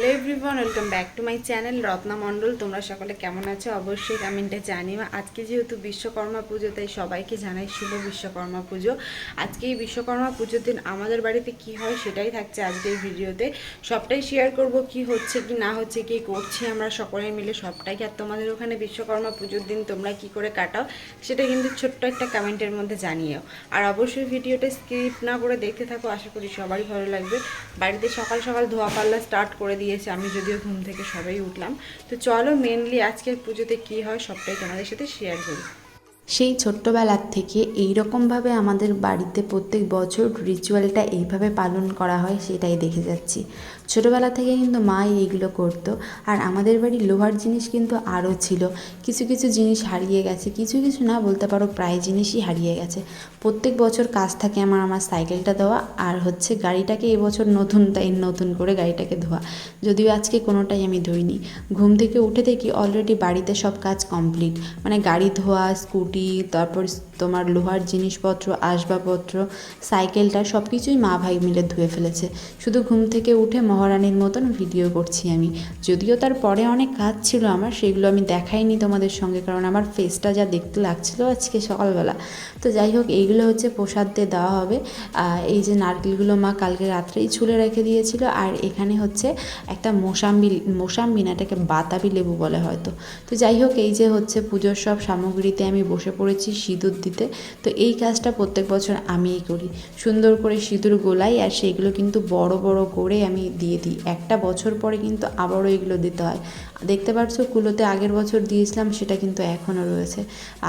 Hello everyone welcome back to my channel Ratna Mondal তোমরা সকলে কেমন আছো? অবশ্যই কমেন্টে জানিও। আজকে যেহেতু বিশ্বকর্মা পুজো, তাই সবাইকে জানাই শুভ বিশ্বকর্মা পুজো। আজকে এই বিশ্বকর্মা পুজোর দিন আমাদের বাড়িতে কি হয় সেটাই থাকছে আজকের ভিডিওতে। সবটাই শেয়ার করব কি হচ্ছে, কি না হচ্ছে, কি করছি আমরা সকলে মিলে, সবটাই। আর তোমাদের ওখানে বিশ্বকর্মা পুজোর দিন তোমরা কি করে কাটাও, সেটা কিন্তু ছোট্ট একটা কমেন্টের মধ্যে জানিও। আর অবশ্যই ভিডিওটা স্কিপ না করে দেখতে থাকো, আশা করি সবারই ভালো লাগবে। বাড়িতে সকাল সকাল ধোয়া পাল্লা স্টার্ট করে দিয়েছে আমি যদিও ঘুম থেকে সবাই উঠলাম। তো চলো মেনলি আজকের পুজোতে কি হয় সবটাই তোমাদের সাথে শেয়ার করি। সেই ছোট্টবেলার থেকে এই রকমভাবে আমাদের বাড়িতে প্রত্যেক বছর রিচুয়ালটা এইভাবে পালন করা হয়, সেটাই দেখে যাচ্ছি। ছোটোবেলা থেকে কিন্তু মা এইগুলো করতো। আর আমাদের বাড়ির লোহার জিনিস কিন্তু আরও ছিল। কিছু কিছু জিনিস হারিয়ে গেছে। কিছু কিছু না বলতে পারো প্রায় জিনিসই হারিয়ে গেছে। প্রত্যেক বছর কাজ থাকে আমার আমার সাইকেলটা দেওয়া। আর হচ্ছে গাড়িটাকে এবছর নতুন, তাই নতুন করে গাড়িটাকে ধোয়া। যদিও আজকে কোনোটাই আমি ধুইনি। ঘুম থেকে উঠে দেখি অলরেডি বাড়িতে সব কাজ কমপ্লিট মানে গাড়ি ধোয়া, স্কুটি, তারপর তোমার লোহার জিনিসপত্র, আসবাবপত্র, সাইকেলটা সব কিছুই মা ভাই মিলে ধুয়ে ফেলেছে। শুধু ঘুম থেকে উঠে মহারানীর মতন ভিডিও করছি আমি। যদিও তার পরে অনেক কাজ ছিল আমার, সেগুলো আমি দেখাইনি তোমাদের সঙ্গে, কারণ আমার ফেসটা যা দেখতে লাগছিল আজকে সকালবেলা। তো যাই হোক, এইগুলো হচ্ছে প্রসাদ দিয়ে দেওয়া হবে। এই যে নারকেলগুলো মা কালকে রাত্রেই ছুলে রেখে দিয়েছিল, আর এখানে হচ্ছে একটা মোসাম্বি মোসাম্বি না, এটাকে বাতাবি লেবু বলে হয়তো। তো যাই হোক, এই যে হচ্ছে পুজোর সব সামগ্রীতে আমি বসে পড়েছি সিঁদুর দিতে। তো এই কাজটা প্রত্যেক বছর আমিই করি। সুন্দর করে সিঁদুর গোলাই, আর সেইগুলো কিন্তু বড় বড় করে আমি দিয়ে দিই। একটা বছর পরে কিন্তু আবারও এগুলো দিতে হয়। দেখতে পাচ্ছ কুলোতে আগের বছর দিয়েছিলাম, সেটা কিন্তু এখনও রয়েছে।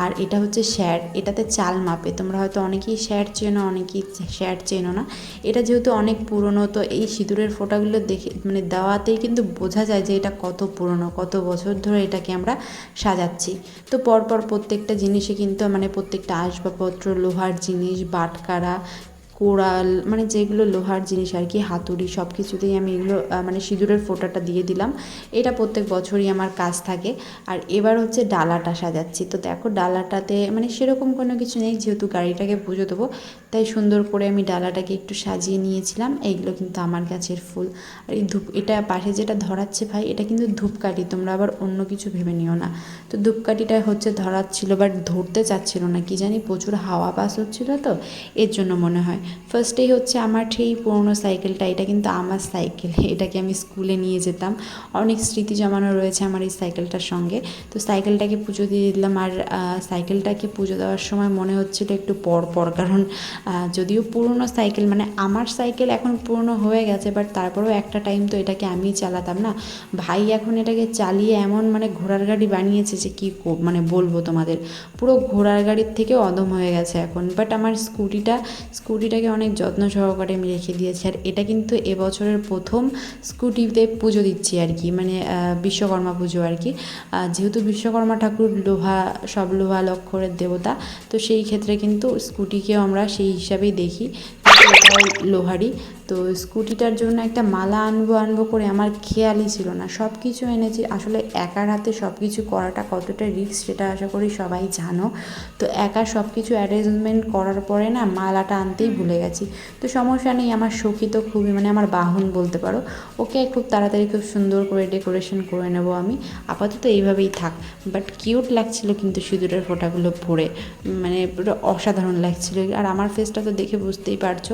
আর এটা হচ্ছে শ্যাট এটাতে চাল মাপে। তোমরা হয়তো অনেকেই শ্যাট চেনো, অনেকেই শ্যাট চেনো না। এটা যেহেতু অনেক পুরনো, তো এই সিঁদুরের ফোঁটাগুলো দেখে মানে দেওয়াতেই কিন্তু বোঝা যায় যে এটা কত পুরনো, কত বছর ধরে এটাকে আমরা সাজাচ্ছি। তো পরপর প্রত্যেকটা জিনিসে কিন্তু মানে প্রত্যেকটা আসবাবপত্র, লোহার জিনিস, বাটকারা কোড়াল মানে যেগুলো লোহার জিনিস আর কি, হাতুড়ি সব কিছুতেই আমি এগুলো মানে সিঁদুরের ফোঁটাটা দিয়ে দিলাম। এটা প্রত্যেক বছরই আমার কাজ থাকে। আর এবার হচ্ছে ডালাটা সাজাচ্ছি। তো দেখো ডালাটাতে মানে সেরকম কোনো কিছু নেই, যেহেতু গাড়িটাকে পুজো দেবো তাই সুন্দর করে আমি ডালাটাকে একটু সাজিয়ে নিয়েছিলাম। এইগুলো কিন্তু আমার গাছের ফুল। আর এই ধূপ, এটা পাশে যেটা ধরাচ্ছে ভাই, এটা কিন্তু ধূপকাঠি। তোমরা আবার অন্য কিছু ভেবে নিও না। তো ধূপকাঠিটা হচ্ছে ধরাচ্ছিল বাট ধরতে চাচ্ছিল না, কি জানি, প্রচুর হাওয়া পাস হচ্ছিল তো, এর জন্য মনে হয়। ফার্স্টেই হচ্ছে আমার সেই পুরোনো সাইকেলটা এটা কিন্তু আমার সাইকেল এটাকে আমি স্কুলে নিয়ে যেতাম। অনেক স্মৃতি জমানো রয়েছে আমার এই সাইকেলটার সঙ্গে। তো সাইকেলটাকে পুজো দিয়ে দিলাম। আর সাইকেলটাকে পুজো দেওয়ার সময় মনে হচ্ছিল একটু পর পর কারণ যদিও পুরনো সাইকেল মানে আমার সাইকেল এখন পুরনো হয়ে গেছে বাট তারপরেও একটা টাইম তো এটাকে আমিই চালাতাম না। ভাই এখন এটাকে চালিয়ে এমন মানে ঘোড়ার গাড়ি বানিয়েছে যে কী মানে বলব তোমাদের, পুরো ঘোড়ার গাড়ির থেকে অদম হয়ে গেছে এখন। বাট আমার স্কুটিটা, স্কুটিটাকে অনেক যত্ন সহকারে আমি রেখে দিয়েছি, আর এটা কিন্তু এবছরের প্রথম স্কুটিতে পুজো দিচ্ছি আর কি মানে বিশ্বকর্মা পুজো আর কি। যেহেতু বিশ্বকর্মা ঠাকুর লোহা, সব লোহা লক্ষরের দেবতা, তো সেই ক্ষেত্রে কিন্তু স্কুটিকেও আমরা সেই হিসাবেই দেখি। যেহেতু এটাও লোহারই তো স্কুটিটার জন্য একটা মালা আনব আনব করে আমার খেয়ালই ছিল না। সব কিছু এনেছি। আসলে একার হাতে সব কিছু করাটা কতটা রিস্ক সেটা আশা করি সবাই জানো। তো একা সব কিছু অ্যারেঞ্জমেন্ট করার পরে না মালাটা আনতেই ভুলে গেছি। তো সমস্যা নেই, আমার সখী তো খুবই মানে আমার বাহন বলতে পারো। ওকে খুব তাড়াতাড়ি খুব সুন্দর করে ডেকোরেশন করে নেব আমি। আপাতত এইভাবেই থাক। বাট কিউট লাগছিল কিন্তু সিঁদুরের ফোঁটাগুলো পরে। মানে পুরো অসাধারণ লাগছিল। আর আমার ফেসটা তো দেখে বুঝতেই পারছ।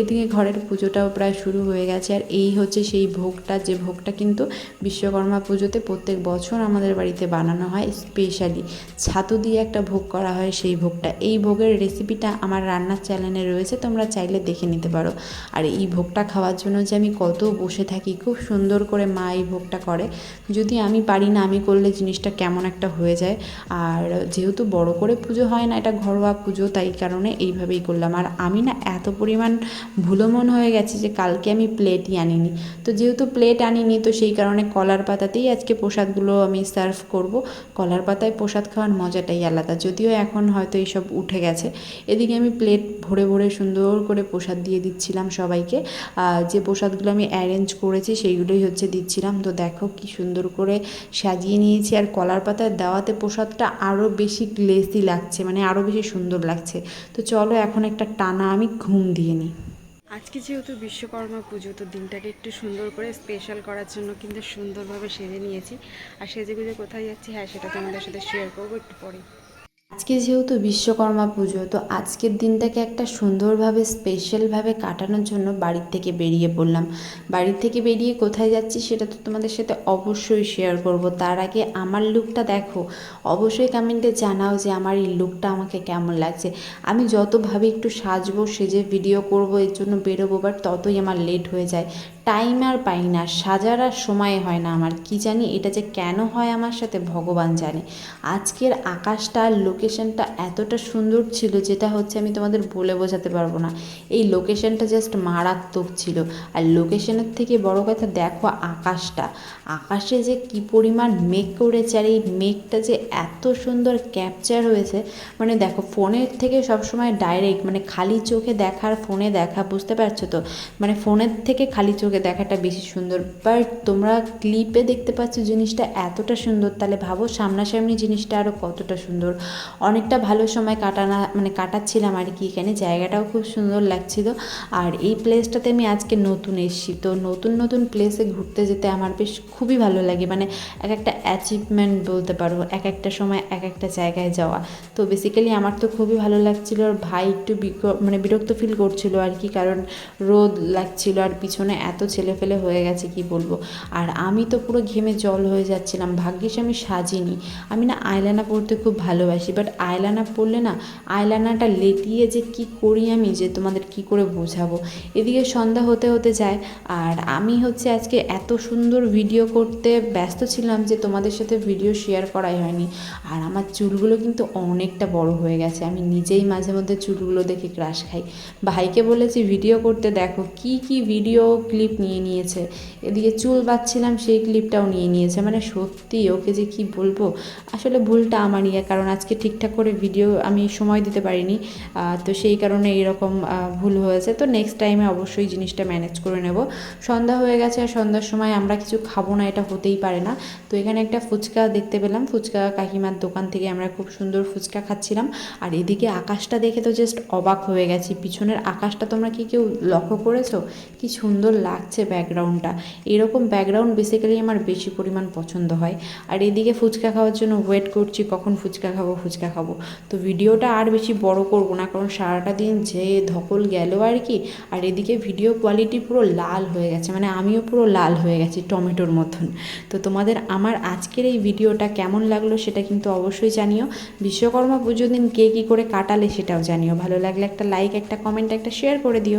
এদিকে ঘরের পুজোটাও প্রায় শুরু হয়ে গেছে। আর এই হচ্ছে সেই ভোগটা, যে ভোগটা কিন্তু বিশ্বকর্মা পুজোতে প্রত্যেক বছর আমাদের বাড়িতে বানানো হয় স্পেশালি ছাতু দিয়ে একটা ভোগ করা হয় সেই ভোগটা। এই ভোগের রেসিপিটা আমার রান্নার চ্যানেলে রয়েছে, তোমরা চাইলে দেখে নিতে পারো। আর এই ভোগটা খাওয়ার জন্য যে আমি কত বসে থাকি, খুব সুন্দর করে মা এই ভোগটা করে। যদি আমি পারি না, আমি করলে জিনিসটা কেমন একটা হয়ে যায়। আর যেহেতু বড় করে পুজো হয় না, এটা ঘরোয়া পুজো, তাই কারণে এইভাবেই করলাম। আর আমি না এত পরিমাণ ভুলো মন হয়ে গেছে যে কালকে আমি প্লেটই আনিনি। তো যেহেতু প্লেট আনিনি, তো সেই কারণে কলার পাতাতেই আজকে প্রসাদগুলো আমি সার্ভ করব। কলার পাতায় প্রসাদ খাওয়ার মজাটাই আলাদা, যদিও এখন হয়তো এইসব উঠে গেছে। এদিকে আমি প্লেট ভরে ভরে সুন্দর করে প্রসাদ দিয়ে দিচ্ছিলাম সবাইকে। যে প্রসাদগুলো আমি অ্যারেঞ্জ করেছি সেইগুলোই হচ্ছে দিচ্ছিলাম। তো দেখো কি সুন্দর করে সাজিয়ে নিয়েছি। আর কলার পাতায় দেওয়াতে প্রসাদটা আরও বেশি গ্লেসি লাগছে মানে আরও বেশি সুন্দর লাগছে। তো চলো এখন একটা টানা আমি ঘুম দিয়ে নিই আজকে যেহেতু বিশ্বকর্মা পুজো, তো দিনটাকে একটু সুন্দর করে স্পেশাল করার জন্য কিন্তু সুন্দরভাবে সেজে নিয়েছি। আর সেজে গুজে কোথায় যাচ্ছি হ্যাঁ সেটা তো আমাদের সাথে শেয়ার করব একটু পরে আজকে যেহেতু বিশ্বকর্মা পুজো, তো আজকের দিনটাকে একটা সুন্দরভাবে স্পেশালভাবে কাটানোর জন্য বাড়ির থেকে বেরিয়ে পড়লাম। বাড়ির থেকে বেরিয়ে কোথায় যাচ্ছি সেটা তো তোমাদের সাথে অবশ্যই শেয়ার করব। তার আগে আমার লুকটা দেখো। অবশ্যই কমেন্টে জানাও যে আমার এই লুকটা আমাকে কেমন লাগছে। আমি যতভাবে একটু সাজবো, সেজে ভিডিও করব, এর জন্য বেরোবো বাট ততই আমার লেট হয়ে যায়। টাইম আর পাই না, সাজার আর সময় হয় না আমার। কি জানি এটা যে কেন হয় আমার সাথে, ভগবান জানে। আজকের আকাশটা আর লোকেশনটা এতটা সুন্দর ছিল যেটা হচ্ছে আমি তোমাদের বলে বোঝাতে পারব না। এই লোকেশনটা জাস্ট মারাত্মক ছিল। আর লোকেশনের থেকে বড় কথা, দেখো আকাশটা। আকাশে যে কি পরিমাণ মেঘ করেছে আর এই মেঘটা যে এত সুন্দর ক্যাপচার হয়েছে। মানে দেখো, ফোনের থেকে সবসময় ডাইরেক্ট মানে খালি চোখে দেখার, ফোনে দেখা, বুঝতে পারছ তো? মানে ফোনের থেকে খালি চোখে দেখাটা বেশি সুন্দর। বাট তোমরা ক্লিপে দেখতে পাচ্ছ জিনিসটা এতটা সুন্দর, তাহলে ভাবো সামনাসামনি জিনিসটা আরও কতটা সুন্দর। অনেকটা ভালো সময় কাটানা মানে কাটাচ্ছিলাম আর কি, এখানে জায়গাটাও খুব সুন্দর লাগছিল। আর এই প্লেসটাতে আমি আজকে নতুন এসেছি, তো নতুন নতুন প্লেসে ঘুরতে যেতে আমার বেশ খুবই ভালো লাগে। মানে এক একটা অ্যাচিভমেন্ট বলতে পারো, এক একটা সময়, এক একটা জায়গায় যাওয়া। তো বেসিক্যালি আমার তো খুবই ভালো লাগছিল, আর ভাই একটু মানে বিরক্ত ফিল করছিল আর কি, কারণ রোদ লাগছিল আর পিছনে এত ছেলে ফেলে হয়ে গেছে, কি বলব? আর আমি তো পুরো ঘেমে জল হয়ে যাচ্ছিলাম। ভাগ্যিস আমি সাজিনি। আমি না আইলানা পরতে খুব ভালোবাসি বাট আইলানা পরলে না আইলানাটা লেটিয়ে যে কি করি আমি, যে তোমাদের কি করে বোঝাবো? এদিকে সন্ধ্যা হতে হতে যায়, আর আমি হচ্ছে আজকে এত সুন্দর ভিডিও করতে ব্যস্ত ছিলাম যে তোমাদের সাথে ভিডিও শেয়ার করাই হয়নি। আর আমার চুলগুলো কিন্তু অনেকটা বড় হয়ে গেছে। আমি নিজেই মাঝে মধ্যে চুলগুলো দেখে ক্রাশ খাই। ভাইকে বলেছি ভিডিও করতে দেখো। কি কি ভিডিও ক্লিপ নিয়ে নিয়েছে। এদিকে চুল বাঁধছিলাম, সেই ক্লিপটাও নিয়ে নিয়েছে। মানে সত্যি ওকে যে কি বলব? আসলে ভুলটা আমারই কারণ আজকে ঠিকঠাক করে ভিডিও আমি সময় দিতে পারিনি। তো সেই কারণে এরকম ভুল হয়েছে। তো নেক্সট টাইমে অবশ্যই জিনিসটা ম্যানেজ করে নেব। সন্ধ্যা হয়ে গেছে, আর সন্ধ্যার সময় আমরা কিছু খাব না, এটা হতেই পারে না। তো এখানে একটা ফুচকা দেখতে পেলাম। ফুচকা কাকিমার দোকান থেকে আমরা খুব সুন্দর ফুচকা খাচ্ছিলাম। আর এদিকে আকাশটা দেখে তো জাস্ট অবাক হয়ে গেছি। পিছনের আকাশটা তোমরা কি কেউ লক্ষ্য করেছ? কি সুন্দর লাগছে ব্যাকগ্রাউন্ডটা। এরকম ব্যাকগ্রাউন্ড বেসিক্যালি আমার বেশি পরিমাণ পছন্দ হয়। আর এদিকে ফুচকা খাওয়ার জন্য ওয়েট করছি, কখন ফুচকা খাব ফুচকা খাব। তো ভিডিওটা আর বেশি বড় করব না, কারণ সারাটা দিন যে ধকল গেল আর কি, আর এদিকে ভিডিও কোয়ালিটি পুরো লাল হয়ে গেছে মানে আমিও পুরো লাল হয়ে গেছি টমেটোর মতন। তো তোমাদের আমার আজকের এই ভিডিওটা কেমন লাগল সেটা কিন্তু অবশ্যই জানিও। বিশ্বকর্মা পুজোর দিন কে কী করে কাটালে সেটাও জানিও। ভালো লাগলে একটা লাইক একটা কমেন্ট একটা শেয়ার করে দিও।